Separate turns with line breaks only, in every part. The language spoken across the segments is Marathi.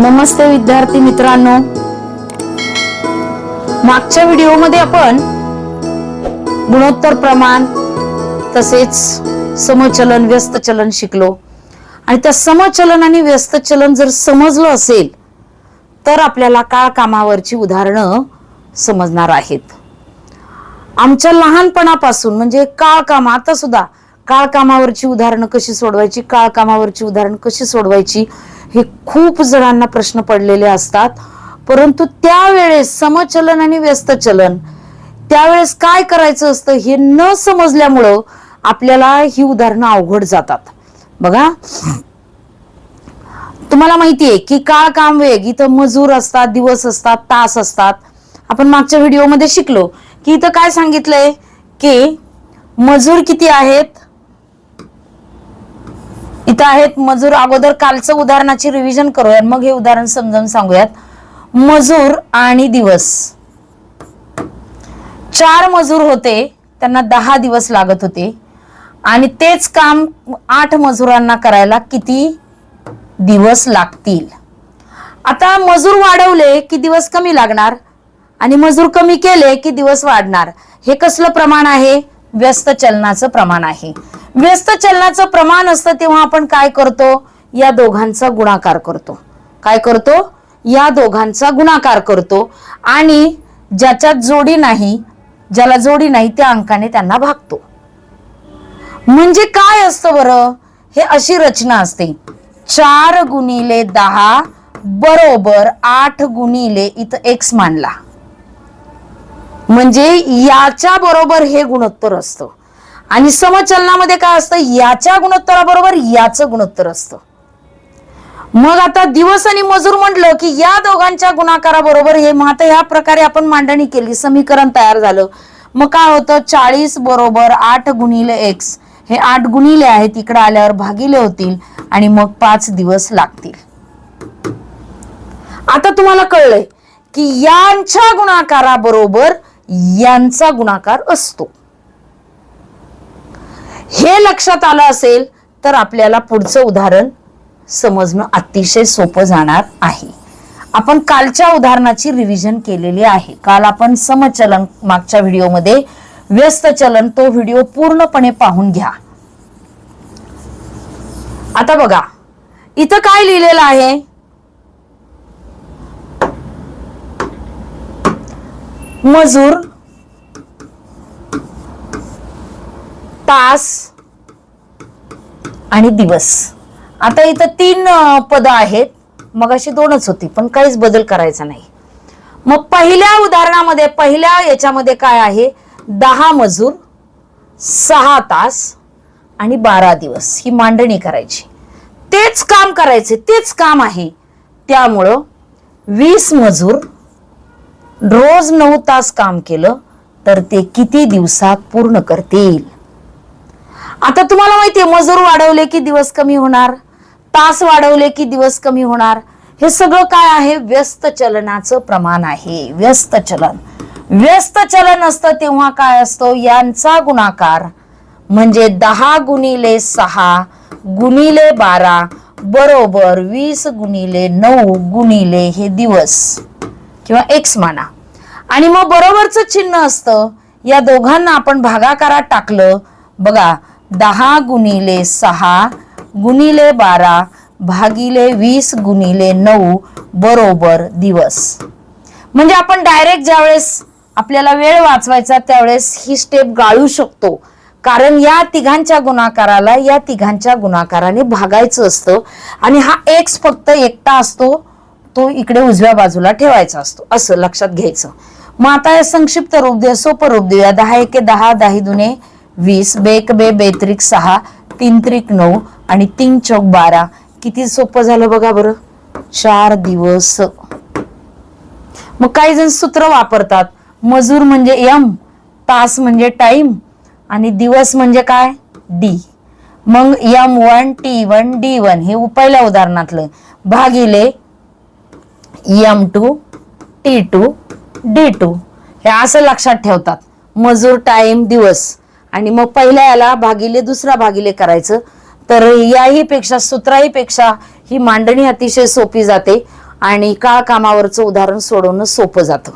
नमस्ते विद्यार्थी मित्रांनो. मागच्या व्हिडिओमध्ये आपण गुणोत्तर प्रमाण तसेच समचलन व्यस्त चलन शिकलो. आणि त्या समचलन आणि व्यस्त चलन जर समजलं असेल तर आपल्याला काळ कामावरची उदाहरणं समजणार आहेत. आमच्या लहानपणापासून म्हणजे काळ काम आता सुद्धा काळ कामावरची उदाहरणं कशी सोडवायची काळ कामावरची उदाहरणं कशी सोडवायची हे खूप जणांना प्रश्न पडलेले असतात. परंतु त्यावेळेस समचलन आणि व्यस्त चलन त्यावेळेस काय करायचं असतं हे न समजल्यामुळं आपल्याला ही उदाहरणं अवघड जातात. बघा. तुम्हाला माहितीये की काळ काम वेग इथं मजूर असतात दिवस असतात तास असतात. आपण मागच्या व्हिडिओमध्ये शिकलो की इथं काय सांगितलंय? की मजूर किती आहेत? इथं आहेत मजूर. अगोदर कालचं उदाहरणाची रिव्हिजन करूयात मग हे उदाहरण समजावून सांगूयात. मजूर आणि दिवस. चार मजूर होते त्यांना दहा दिवस लागत होते. आणि तेच काम आठ मजुरांना करायला किती दिवस लागतील? आता मजूर वाढवले की दिवस कमी लागणार आणि मजूर कमी केले की दिवस वाढणार. हे कसलं प्रमाण आहे? व्यस्त चलनाचं प्रमाण आहे. व्यस्त चलनाचं प्रमाण असतं तेव्हा आपण काय करतो? या दोघांचा गुणाकार करतो. काय करतो? या दोघांचा गुणाकार करतो. आणि ज्याच्यात जोडी नाही ज्याला जोडी नाही त्या अंकाने त्यांना भागतो. म्हणजे काय असतं बरं? हे अशी रचना असते. चार गुणिले दहा बरोबर आठ गुणिले इथं एक्स मांडला म्हणजे याच्या बरोबर हे गुणोत्तर असतं. आणि समचलनामध्ये काय असतं? याच्या गुणोत्तराबरोबर याचं गुणोत्तर असतं. मग आता दिवस आणि मजूर म्हटलं की या दोघांच्या गुणाकाराबरोबर हे मग आता ह्या प्रकारे आपण मांडणी केली. समीकरण तयार झालं. मग काय होतं? चाळीस बरोबर आठ गुणिले एक्स हे आठ गुणिले आहेत इकडे आल्यावर भागिले होतील आणि मग पाच दिवस लागतील. आता तुम्हाला कळलंय की यांच्या गुणाकाराबरोबर यांचा गुणाकार असतो. हे लक्षात आलं असेल तर आपल्याला पुढचं उदाहरण समजणं अतिशय सोपं जाणार आहे. आपण कालच्या उदाहरणाची रिव्हिजन केलेली आहे. काल आपण समचलन मागच्या व्हिडिओमध्ये व्यस्त चलन तो व्हिडिओ पूर्णपणे पाहून घ्या. आता बघा इथं काय लिहिलेलं आहे? मजूर तास आणि दिवस. आता इथं तीन पद आहेत. मग अशी दोनच होती पण काहीच बदल करायचा नाही. मग पहिल्या उदाहरणामध्ये पहिल्या याच्यामध्ये काय आहे? दहा मजूर सहा तास आणि बारा दिवस ही मांडणी करायची. तेच काम करायचे तेच काम आहे. त्यामुळं वीस मजूर रोज नऊ तास काम केलं तर ते किती दिवसात पूर्ण करतील? आता तुम्हाला माहितीये मजूर वाढवले की दिवस कमी होणार तास वाढवले की दिवस कमी होणार. हे सगळं काय आहे? व्यस्त चलनाचं प्रमाण आहे. व्यस्त चलन. व्यस्त चलन असतं तेव्हा काय असतो? यांचा गुणाकार म्हणजे दहा गुणिले सहा गुणिले बारा बरोबर वीस गुणिले नऊ गुणिले हे दिवस किंवा एक्स माना. आणि मग बरोबरचं चिन्ह असतं. या दोघांना आपण भागाकारात टाकलं. बघा दहा गुणिले सहा गुणिले बारा भागिले वीस गुणिले नऊ बरोबर दिवस. म्हणजे आपण डायरेक्ट ज्यावेळेस आपल्याला वेळ वाचवायचा त्यावेळेस ही स्टेप गाळू शकतो. कारण या तिघांच्या गुणाकाराला या तिघांच्या गुणाकाराने भागायचं असतं आणि हा एक्स फक्त एकटा असतो तो इकडे उजव्या बाजूला ठेवायचा असतो असं लक्षात घ्यायचं. मग आता हे संक्षिप्त रूप देऊया सोपं रूप देऊया. दहा एके दहा दहा दुने वीस बेक बे बेत्रिक सहा तीन त्रिक नऊ आणि तीन चौक बारा. किती सोपं झालं बघा बरं. चार दिवस. मग काही जण सूत्र वापरतात. मजूर म्हणजे यम तास म्हणजे टाइम आणि दिवस म्हणजे काय? डी मग M one T one D one हे पहिल्या उदाहरणातलं. भागिले M two T two D two हे असं लक्षात ठेवतात. मजूर टाइम दिवस. आणि मग पहिल्या याला भागिले दुसरा भागिले करायचं. तर याही पेक्षा सूत्राही पेक्षा ही मांडणी अतिशय सोपी जाते आणि काळ कामावरचं उदाहरण सोडवणं सोपं जातं.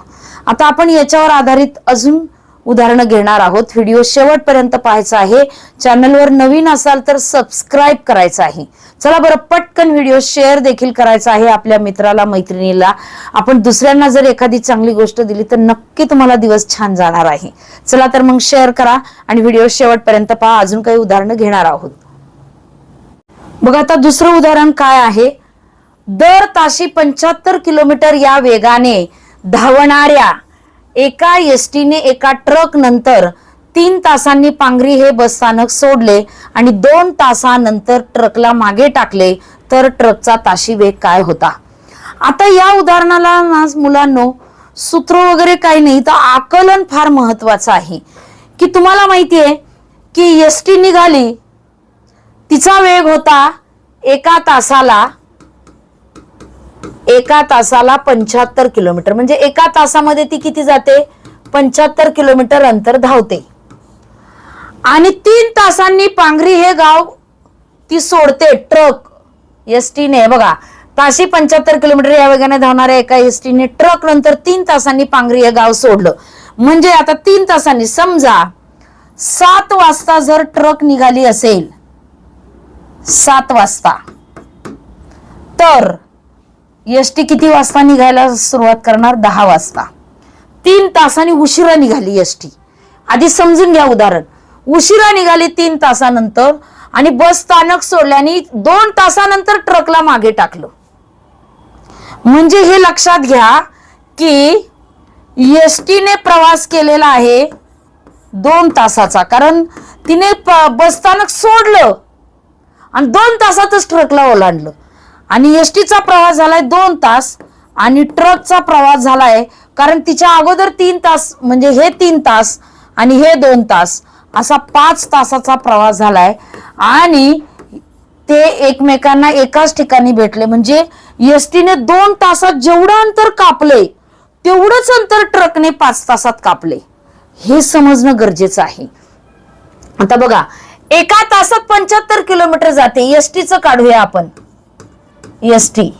आता आपण याच्यावर आधारित अजून उदाहरणं घेणार आहोत. व्हिडिओ शेवटपर्यंत पाहायचा आहे. चॅनलवर नवीन असाल तर सबस्क्राईब करायचं आहे. चला बरं पटकन व्हिडिओ शेअर देखील करायचा आहे आपल्या मित्राला मैत्रिणीला. आपण दुसऱ्यांना जर एखादी चांगली गोष्ट दिली तर नक्की तुम्हाला दिवस छान जाणार आहे. चला तर मग शेअर करा आणि व्हिडिओ शेवटपर्यंत पहा. अजून काही उदाहरणं घेणार आहोत. बघा आता दुसरं उदाहरण काय आहे? दर ताशी पंच्याहत्तर किलोमीटर या वेगाने धावणाऱ्या एका एसटीने एका ट्रक नंतर तीन तासांनी पांगरी हे बसस्थानक सोडले आणि दोन तासानंतर ट्रकला मागे टाकले तर ट्रकचा ताशी वेग काय होता? आता या उदाहरणाला ना मुलांनो सूत्र वगैरे काही नाही तर आकलन फार महत्वाचं आहे. की तुम्हाला माहिती आहे की एस टी निघाली तिचा वेग होता एका तासाला एका तासाला पंच्याहत्तर किलोमीटर. म्हणजे एका तासामध्ये ती किती जाते? पंच्याहत्तर किलोमीटर अंतर धावते. आणि तीन तासांनी पांघरी हे गाव ती सोडते. ट्रक एस टीने बघा ताशी पंच्याहत्तर किलोमीटर या वेगाने धावणाऱ्या एका एस टीने ट्रक नंतर तीन तासांनी पांगरी हे गाव सोडलं. म्हणजे आता तीन तासांनी समजा सात वाजता जर ट्रक निघाली असेल सात वाजता तर एस टी किती वाजता निघायला सुरुवात करणार? दहा वाजता. तीन तासांनी उशिरा निघाली एस टी. आधी समजून घ्या उदाहरण. उशिरा निघाली तीन तासानंतर आणि बस स्थानक सोडल्याने दोन तासानंतर ट्रकला मागे टाकलं. म्हणजे हे लक्षात घ्या की एस टीने प्रवास केलेला आहे दोन तासाचा. कारण तिने बस स्थानक सोडलं आणि दोन तासातच ट्रकला ओलांडलं. आणि एस टीचा प्रवास झालाय दोन तास आणि ट्रकचा प्रवास झालाय कारण तिच्या अगोदर तीन तास म्हणजे हे तीन तास आणि हे दोन तास असा पाच तासाचा प्रवास झालाय. आणि ते एकमेकांना एकाच ठिकाणी भेटले म्हणजे एस टीने दोन तासात जेवढं अंतर कापले तेवढंच अंतर ट्रकने पाच तासात कापले. हे समजणं गरजेचं आहे. आता बघा एका तासात पंच्याहत्तर किलोमीटर जाते एसटीचं काढूया आपण. S T.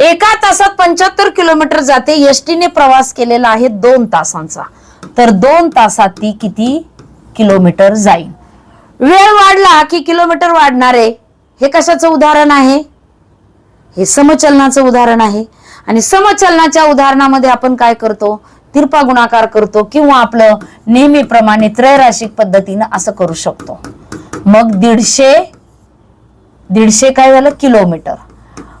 एका तासात पंच्याहत्तर किलोमीटर जाते. एसटीने प्रवास केलेला आहे दोन तासांचा. तर दोन तासात ती किती किलोमीटर जाईल? वेळ वाढला की किलोमीटर वाढणार? आहे हे कशाचं उदाहरण आहे? हे समचलनाचं उदाहरण आहे. आणि समचलनाच्या उदाहरणामध्ये आपण काय करतो? तिरपा गुणाकार करतो किंवा आपलं नेहमीप्रमाणे त्रैराशिक पद्धतीनं असं करू शकतो. मग दीडशे दीडशे काय झालं? किलोमीटर.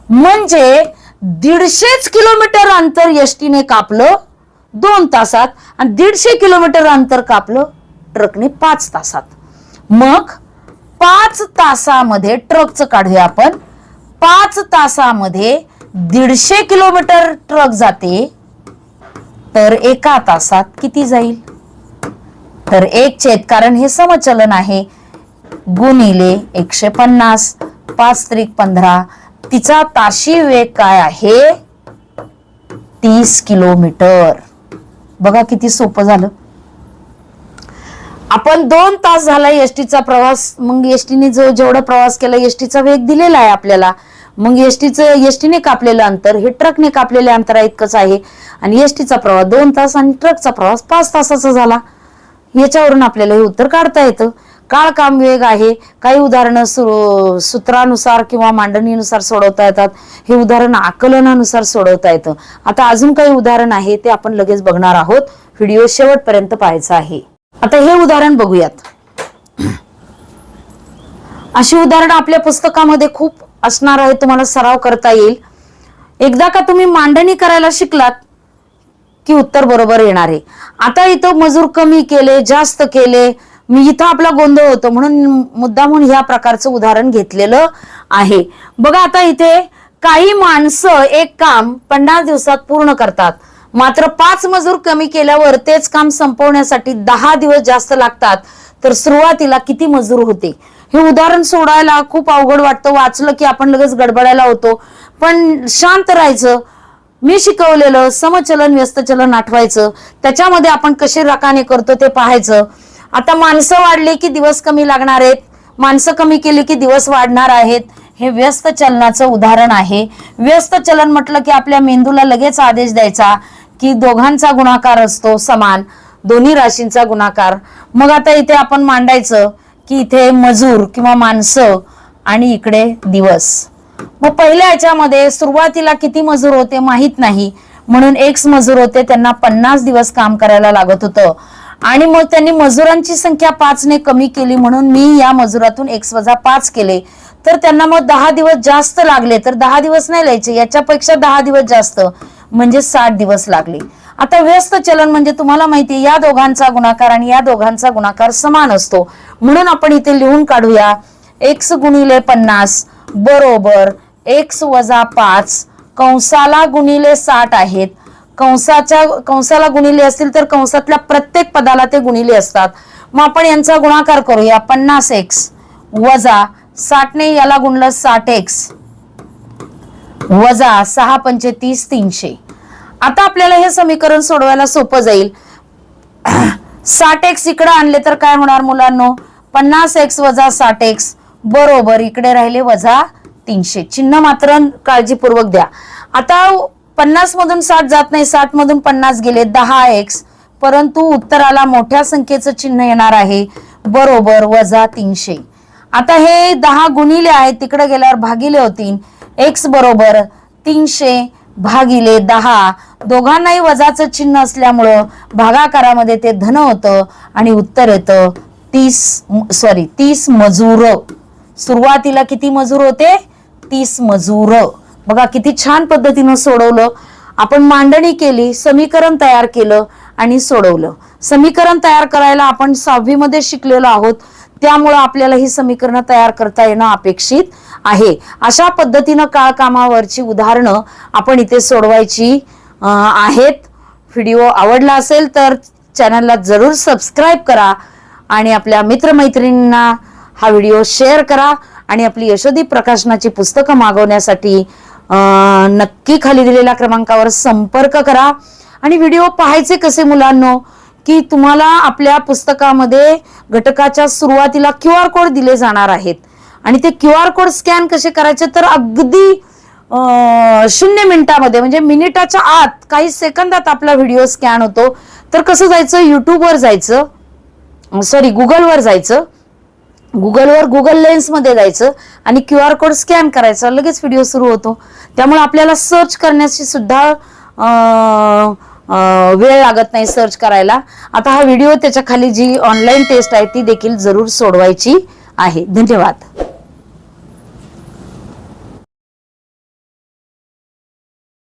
म्हणजे दीडशेच किलोमीटर अंतर एसटीने कापलं दोन तासात आणि दीडशे किलोमीटर अंतर कापलं ट्रकने पाच तासात. मग पाच तासामध्ये ट्रकचं काढूया आपण. पाच तासामध्ये दीडशे किलोमीटर ट्रक जाते तर एका तासात किती जाईल? तर एक छेद कारण हे समचलन आहे. गुणिले एकशे पन्नास पाच त्रिक पंधरा तिचा ताशी वेग काय आहे? तीस किलोमीटर. बघा किती सोपं झालं. आपण दोन तास झाला एसटीचा प्रवास मग एसटीने जो जेवढा प्रवास केला एसटीचा वेग दिलेला आहे आपल्याला. मग एसटीचं एसटीने कापलेलं अंतर हे ट्रकने कापलेल्या अंतरा इतकंच आहे. आणि एसटीचा प्रवास दोन तास आणि ट्रकचा प्रवास पाच तासाचा झाला. याच्यावरून आपल्याला हे उत्तर काढता येतं. काळ काम वेग आहे. काही उदाहरणं सु- सूत्रानुसार किंवा मांडणीनुसार सोडवता येतात. हे उदाहरण आकलनानुसार सोडवता येतं. आता अजून काही उदाहरण आहे ते आपण लगेच बघणार आहोत. व्हिडिओ शेवटपर्यंत पाहायचा आहे. आता हे उदाहरण बघूयात. अशी उदाहरणं आपल्या पुस्तकामध्ये खूप असणार आहे तुम्हाला सराव करता येईल. एकदा का तुम्ही मांडणी करायला शिकलात की उत्तर बरोबर येणार आहे. आता इथं मजूर कमी केले जास्त केले मी इथं आपला गोंधळ होतो म्हणून मुद्दामून ह्या प्रकारचं उदाहरण घेतलेलं आहे. बघा आता इथे काही माणसं एक काम पन्नास दिवसात पूर्ण करतात. मात्र पाच मजूर कमी केल्यावर तेच काम संपवण्यासाठी दहा दिवस जास्त लागतात. तर सुरुवातीला किती मजूर होते? हे उदाहरण सोडायला खूप अवघड वाटतं. वाचलं की आपण लगेच गडबडायला होतो. पण शांत राहायचं. मी शिकवलेलं समचलन व्यस्तचलन आठवायचं. त्याच्यामध्ये आपण कसे रकाने करतो ते पाहायचं. आता माणसं वाढली की दिवस कमी लागणार आहेत. माणसं कमी केली की दिवस वाढणार आहेत. हे व्यस्त चलनाचं उदाहरण आहे. व्यस्त चलन म्हटलं की आपल्या मेंदूला लगेच आदेश द्यायचा की दोघांचा गुणाकार असतो समान दोन्ही राशींचा गुणाकार. मग आता इथे आपण मांडायचं की इथे मजूर किंवा माणसं आणि इकडे दिवस. मग पहिल्या याच्यामध्ये सुरुवातीला किती मजूर होते माहीत नाही. म्हणून एक्स मजूर होते त्यांना पन्नास दिवस काम करायला लागत होतं. आणि मग त्यांनी मजुरांची संख्या पाचने कमी केली म्हणून मी या मजुरातून एक्स वजा पाच केले. तर त्यांना मग दहा दिवस जास्त लागले. तर दहा दिवस नाही लिहायचे. याच्यापेक्षा दहा दिवस जास्त म्हणजे साठ दिवस लागले. आता व्यस्त चलन म्हणजे तुम्हाला माहिती या दोघांचा गुणाकार आणि या दोघांचा गुणाकार समान असतो. म्हणून आपण इथे लिहून काढूया. एक्स गुणिले पन्नास बरोबर एक्स वजा पाच कंसाला गुणिले साठ आहेत. कंसाच्या कंसाला गुणिले असतील तर कंसातल्या प्रत्येक पदाला ते गुणिले असतात. मग आपण यांचा गुणाकार करूया. पन्नास एक्स वजा साठने याला गुणलं साठ एक्स वजा सहा पंचे तीस तीनशे. आता आपल्याला हे समीकरण सोडवायला सोपं जाईल. साठ एक्स इकडे आणले तर काय होणार मुलांनो? पन्नास एक्स वजा साठ एक्स बरोबर इकडे राहिले वजा तीनशे. चिन्ह मात्र काळजीपूर्वक द्या. आता पन्नास मधून साठ जात नाही साठ मधून पन्नास गेले दहा एक्स परंतु उत्तराला मोठ्या संख्येचं चिन्ह येणार आहे. बरोबर वजा तीनशे. आता हे दहा गुणिले आहेत तिकडे गेल्यावर भागिले होतील. एक्स बरोबर तीनशे भागिले दहा. दोघांनाही वजाचं चिन्ह असल्यामुळं भागाकारामध्ये ते धन होतं आणि उत्तर येतं तीस सॉरी तीस मजूर. सुरुवातीला किती मजूर होते? तीस मजूर. बघा किती छान पद्धतीनं सोडवलं. आपण मांडणी केली समीकरण तयार केलं आणि सोडवलं. समीकरण तयार करायला आपण सहावीमध्ये शिकलेलो आहोत. त्यामुळं आपल्याला ही समीकरणं तयार करता येणं अपेक्षित आहे. अशा पद्धतीनं काळकामावरची उदाहरणं आपण इथे सोडवायची आहेत. व्हिडिओ आवडला असेल तर चॅनलला जरूर सबस्क्राईब करा आणि आपल्या मित्रमैत्रिणींना हा व्हिडिओ शेअर करा आणि आपली यशोदी प्रकाशनाची पुस्तकं मागवण्यासाठी नक्की खाली दिलेल्या क्रमांकावर संपर्क करा. आणि व्हिडिओ पाहायचे कसे मुलांनो? की तुम्हाला आपल्या पुस्तकामध्ये घटकाच्या सुरुवातीला क्यू आर कोड दिले जाणार आहेत. आणि ते क्यू आर कोड स्कॅन कसे करायचे? तर अगदी शून्य मिनिटामध्ये म्हणजे मिनिटाच्या आत काही सेकंदात आपला व्हिडिओ स्कॅन होतो. तर कसं जायचं? युट्यूबवर जायचं. सॉरी गुगलवर जायचं. गुगलवर गुगल लेन्समध्ये जायचं आणि क्यू आर कोड स्कॅन करायचा. लगेच व्हिडिओ सुरू होतो. त्यामुळे आपल्याला सर्च करण्याची सुद्धा वेळ लागत नाही सर्च करायला. आता हा व्हिडिओ त्याच्याखाली जी ऑनलाईन टेस्ट आहे ती देखील जरूर सोडवायची आहे. धन्यवाद.